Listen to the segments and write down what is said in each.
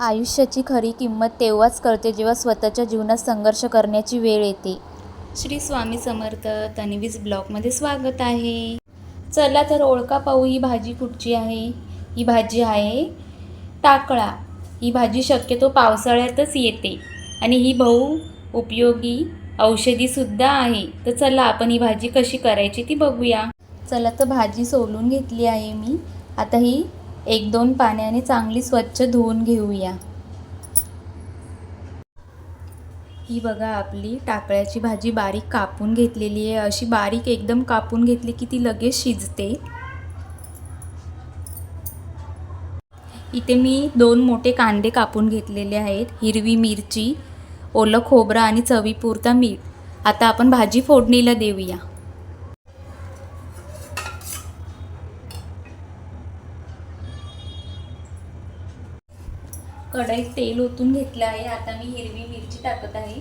आयुष्याची खरी किंमत तेव्हाच कळते जेव्हा स्वतःच्या जीवनात संघर्ष करण्याची वेळ येते. श्री स्वामी समर्थ तन्वीज ब्लॉगमध्ये स्वागत आहे. चला तर ओळखा पाहू ही भाजी कुठची आहे. ही भाजी आहे टाकळा. ही भाजी शक्यतो पावसाळ्यातच येते आणि ही बहु उपयोगी औषधीसुद्धा आहे. तर चला आपण ही भाजी कशी करायची ती बघूया. चला तर भाजी सोलून घेतली आहे मी. आता ही एक दोन पाण्याने चांगली स्वच्छ धुवून घेऊया. ही बघा आपली टाकळ्याची भाजी बारीक कापून घेतलेली आहे. अशी बारीक एकदम कापून घेतली की ती लगेच शिजते. इथे मी दोन मोठे कांदे कापून घेतलेले आहेत. हिरवी मिरची ओलं खोबरं आणि चवीपुरता मीठ. आता आपण भाजी फोडणीला देऊया. कढईत तेल ओतून घेतलं आहे. आता मी हिरवी मिरची टाकत आहे.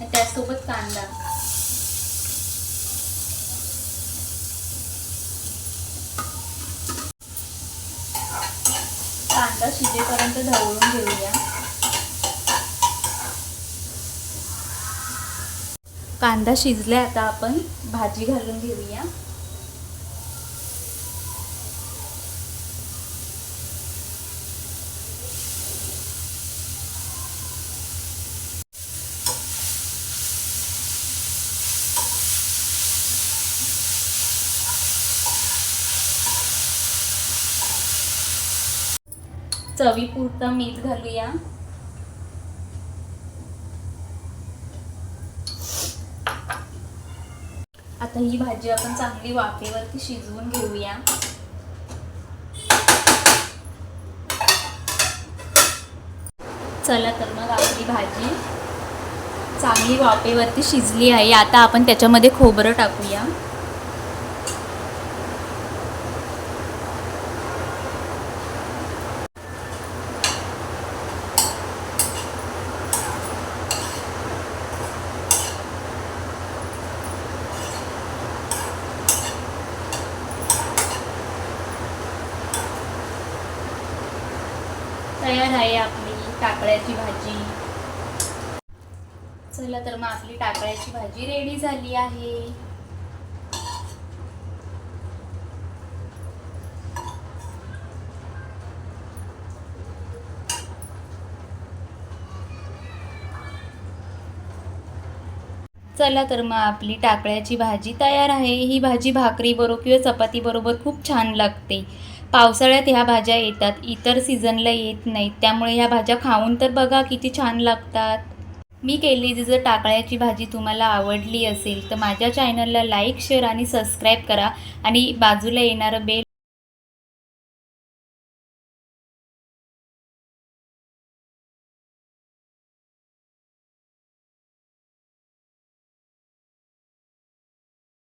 त्यासोबत त्याचसोबत कांदा. कांदा शिजेपर्यंत ढवळून घेऊया. कांदा शिजलाय आता आपण भाजी घालून घेऊया. चवीपुरतं मीठ घालूया. आता ही भाजी आपण चांगली वाफेवरती शिजवून घेऊया. चला तर मग आपली भाजी चांगली वाफेवरती शिजली आहे. आता आपण त्याच्यामध्ये खोबरं टाकूया. तयार आहे आपली टाकळ्याची भाजी. चला तर मग आपली टाकळ्याची भाजी रेडी झाली आहे. चला तर मग आपली टाकळ्याची भाजी तयार आहे. ही भाजी भाकरी बरोबर किंवा चपाती बरोबर खूप छान लागते. पावसाळ्यात ह्या भाज्या येतात. इतर सीझनला येत नाहीत. त्यामुळे ह्या भाज्या खाऊन तर बघा किती छान लागतात. मी केलेली जर टाकळ्याची भाजी तुम्हाला आवडली असेल तर माझ्या चॅनलला लाईक शेअर आणि सबस्क्राईब करा. आणि बाजूला येणारं बेल